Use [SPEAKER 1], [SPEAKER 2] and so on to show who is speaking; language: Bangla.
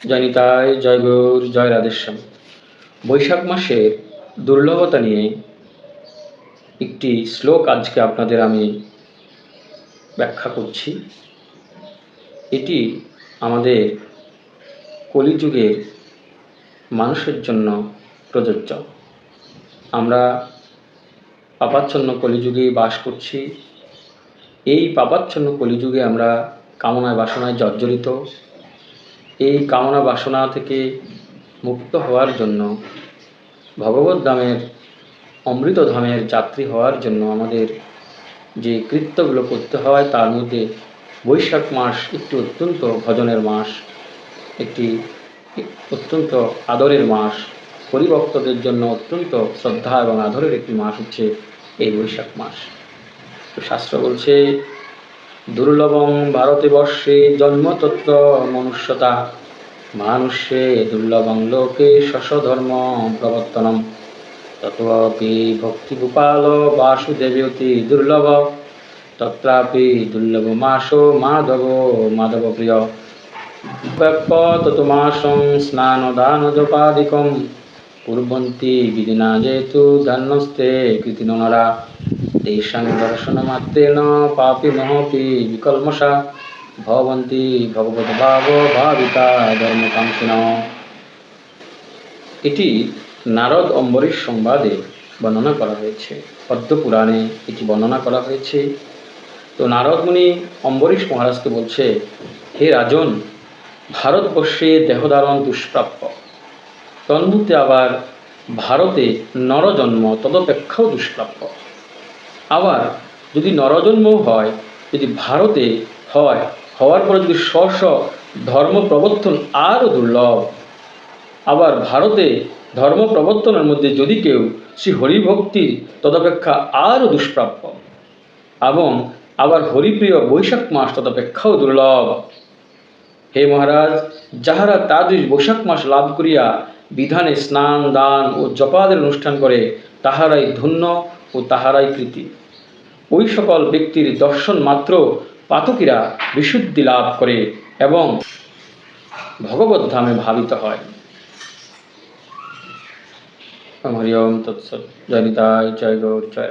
[SPEAKER 1] জয় নিতাই জয় গৌর, জয় রাধেশ্যাম। বৈশাখ মাসের দুর্লভতা নিয়ে একটি শ্লোক আজকে আপনাদের আমি ব্যাখ্যা করছি। এটি আমাদের কলিযুগের মানুষের জন্য প্রযোজ্য। আমরা পাপাচ্ছন্ন কলিযুগে বাস করছি। এই পাপাচ্ছন্ন কলিযুগে আমরা কামনায় বাসনায় জর্জরিত। এই কামনা বাসনা থেকে মুক্ত হওয়ার জন্য, ভগবত ধামের অমৃত ধামের যাত্রী হওয়ার জন্য আমাদের যে কৃত্যগুলো করতে হয়, তার মধ্যে বৈশাখ মাস একটি অত্যন্ত ভজনের মাস, একটি অত্যন্ত আদরের মাস, পরিভক্তদের জন্য অত্যন্ত শ্রদ্ধা এবং আদরের একটি মাস হচ্ছে এই বৈশাখ মাস। তো শাস্ত্র বলছে দুর্লভং ভারতে বর্ষে জন্মতত্ত্ব মনুষ্যতা। মানুষ্যে দুর্লভং লোকে শশধর্ম প্রবর্তনম। তত্ত্বপি ভক্তিগোপাল বাসুদেবীতি দুর্লভ। তত্রাপি দুর্লভ মাসো মাধব মাধব প্রিয় ততুমাসং স্নানদানজপাদিকম কুর্বন্তি বিধিনা যেহেতু দান্যস্তে কৃতিনরা তেষাং দর্শনমাত্রেণ পাপিনোপি বিকল্মষা ভবন্তি ভগবদ্ভাব ভাবিতা ধর্মকাঙ্ক্ষিণ এটি নারদ অম্বরীশ সংবাদে বর্ণনা করা হয়েছে পদ্ম পুরাণে এটি বর্ণনা করা হয়েছে তো নারদ মুনি অম্বরীশ মহারাজকে বলছে, হে রাজন, ভারতবর্ষে দেহধারণ দুষ্প্রাপ্য। তন্মধ্যে আবার ভারতে নরজন্ম তদপেক্ষাও দুষ্প্রাপ্য। আবার যদি নরজন্ম হয়, যদি ভারতে হয়, হওয়ার পরে যদি স্ব স্ব ধর্ম প্রবর্তন আরও দুর্লভ, আবার ভারতে ধর্ম প্রবর্তনের মধ্যে যদি কেউ শ্রী হরিভক্তি তদপেক্ষা আরও দুষ্প্রাপ্য এবং আবার হরিপ্রিয় বৈশাখ মাস তদপেক্ষাও দুর্লভ, হে মহারাজ, যাহারা তাদৃশ বৈশাখ মাস লাভ করিয়া বিধানে স্নান, দান ও জপাদের অনুষ্ঠান করে, তাহারাই ধন্য ও তাহারাই কৃতি ওই সকল ব্যক্তির দর্শন মাত্র পাতকীরা বিশুদ্ধি লাভ করে এবং ভগবত ধামে ভাবিত হয়। হরি ওম তৎসৎ। জয় নিতাই, জয় গৌর, জয়